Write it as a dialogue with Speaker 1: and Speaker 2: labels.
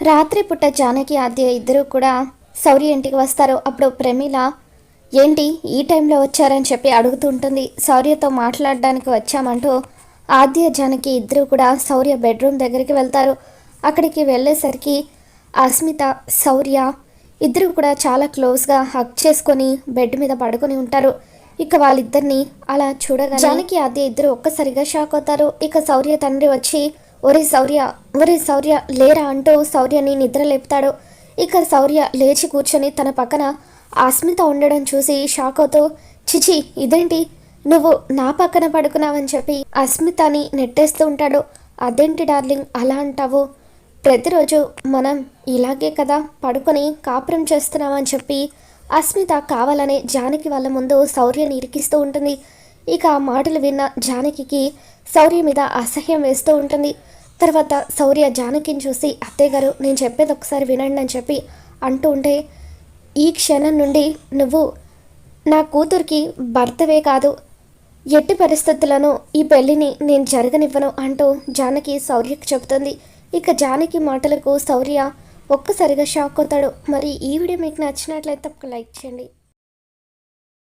Speaker 1: రాత్రి పుట్ట జానకి ఆద్య ఇద్దరూ కూడా శౌర్య ఇంటికి వస్తారు. అప్పుడు ప్రమీల ఏంటి ఈ టైంలో వచ్చారని చెప్పి అడుగుతుంటుంది. శౌర్యతో మాట్లాడడానికి వచ్చామంటూ ఆద్య జానకి ఇద్దరు కూడా శౌర్య బెడ్రూమ్ దగ్గరికి వెళ్తారు. అక్కడికి వెళ్ళేసరికి అస్మిత శౌర్య ఇద్దరు కూడా చాలా క్లోజ్గా హక్ చేసుకొని బెడ్ మీద పడుకొని ఉంటారు. ఇక వాళ్ళిద్దరిని అలా చూడగా జానకి ఆద్య ఇద్దరు ఒక్కసారిగా షాక్ అవుతారు. ఇక సౌర్య తండ్రి వచ్చి ఒరే శౌర్య ఒరే శౌర్య లేరా అంటూ శౌర్యని నిద్ర లేపుతాడు. ఇక శౌర్య లేచి కూర్చొని తన పక్కన అస్మిత ఉండడం చూసి షాక్ అవుతూ చిచి ఇదేంటి? నువ్వు నా పక్కన పడుకున్నావని చెప్పి అస్మితని నెట్టేస్తూ ఉంటాడు. అదేంటి డార్లింగ్ అలా అంటావు? ప్రతిరోజు మనం ఇలాగే కదా పడుకొని కాపురం చేస్తున్నామని చెప్పి అస్మిత కావాలనే జానకి వాళ్ళ ముందు శౌర్యని ఇరికిస్తూ ఉంటుంది. ఇక ఆ మాటలు విన్న జానకి శౌర్య మీద అసహ్యం వేస్తూ ఉంటుంది. తర్వాత శౌర్య జానకిని చూసి అత్తయ్య గారు నేను చెప్పేది ఒకసారి వినండి అని చెప్పి అంటూ ఉంటే ఈ క్షణం నుండి నువ్వు నా కూతురికి భర్తవే కాదు ఎట్టి పరిస్థితులను ఈ పెళ్ళిని నేను జరగనివ్వను అంటూ జానకి శౌర్యకు చెబుతుంది. ఇక జానకి మాటలకు శౌర్య ఒక్కసారిగా షాక్ అవుతాడు. మరి ఈ వీడియో మీకు నచ్చినట్లయితే ఒక లైక్ చేయండి.